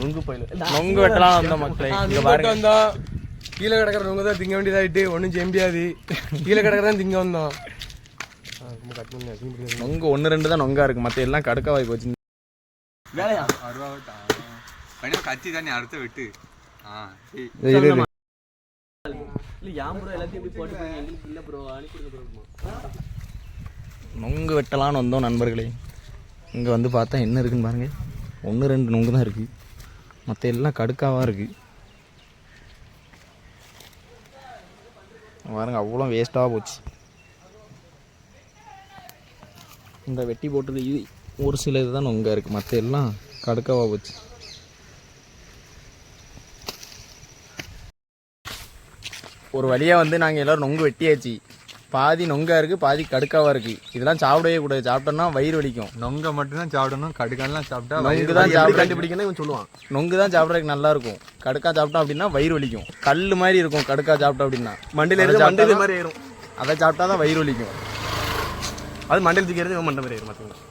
நுங்கு பயில. நொங்கு வெட்டலாம் வந்த மக்களை. இங்க பாருங்க. வந்தா கீழே கிடக்கிறவங்க தான் திங்க வேண்டியதாயிட்டு ஒன்றும் செம்பியாது கீழே கிடக்கிறதான் திங்க வந்தோம். நொங்கு ஒன்று ரெண்டு தான் நொங்கா இருக்கு. மற்ற எல்லாம் கடுக்க வாய் போச்சு. வேலையா? கத்தி தானே அடுத்த விட்டு. ஆ சரி. இரு, இரு. இல்ல யாம் ப்ரோ எல்லாத்தையும் எப்படி போட்டு போய் எங்களுக்கு இல்ல ப்ரோ அனுப்பிடுங்க ப்ரோ நொங்கு வெட்டலான்னு வந்தோம் நண்பர்களே. இங்கே வந்து பார்த்தா என்ன இருக்குன்னு பாருங்க. ஒன்று ரெண்டு நொங்கு தான் இருக்குது மற்ற எல்லாம் கடுக்காவாக இருக்குது பாருங்க அவ்வளோ வேஸ்ட்டாக போச்சு. இந்த வெட்டி போட்டது இது ஒரு சில இது தான் நொங்கா இருக்குது மற்ற எல்லாம் கடுக்காவாக போச்சு. ஒரு வழியாக வந்து நாங்கள் எல்லோரும் நொங்கு வெட்டியாச்சு. பாதி நொங்கா இருக்குது பாதி கடுக்காவாக இருக்குது இதெல்லாம் சாப்பிடவே கூடாது. சாப்பிட்டோம்னா வயிறு வலிக்கும். நொங்க மட்டும்தான் சாப்பிடணும் கடுக்கெல்லாம் சாப்பிட்டா நொங்கு தான் சாப்பிட கண்டுபிடிக்கணும் இவன் சொல்லுவான். நொங்கு தான் சாப்பிட்றதுக்கு நல்லா இருக்கும் கடுக்கா சாப்பிட்டோம் அப்படின்னா வயிறு வலிக்கும். கல் மாதிரி இருக்கும் கடுக்கா சாப்பிட்டோம் அப்படின்னா. மண்டையில அதை இருந்து மண்டையில மாதிரி ஏறும். அதை சாப்பிட்டா தான் வயிறு வலிக்கும். அது மண்டையில் தூக்கிறது மண்டை மாதிரி ஏறும் பார்த்தீங்களா